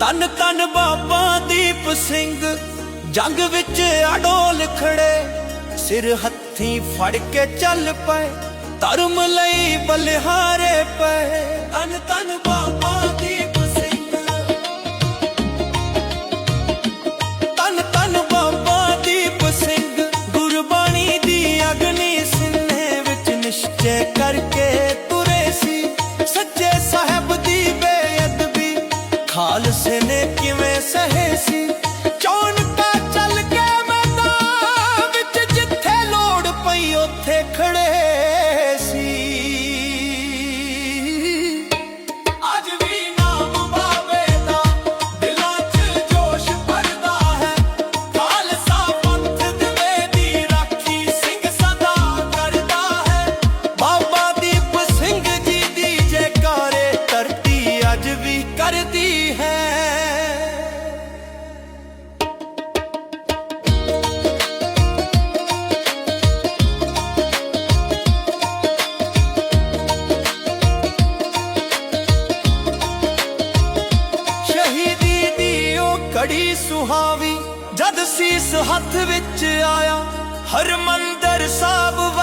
ਤਨ ਤਨ ਬਾਬਾ ਦੀਪ ਸਿੰਘ। ਜੰਗ ਵਿੱਚ ਅਡੋਲ ਖੜੇ, ਸਿਰ ਹੱਥੀਂ ਫੜ ਕੇ ਚੱਲ ਪਏ, ਧਰਮ ਲਈ ਬਲਿਹਾਰੇ ਪਏ। ਤਨ ਤਨ ਬਾਬਾ ਦੀਪ ਕਰਕੇ ਤੁਰੇ ਸੀ। ਖਾਲਸੇ ਨੇ ਕਿਵੇਂ ਸਹੇ ਸੀ? ਸੁਹਾਵੀ ਜਦ ਸੀਸ ਹੱਥ ਵਿੱਚ ਆਇਆ ਹਰਮੰਦਰ ਸਾਹਿਬ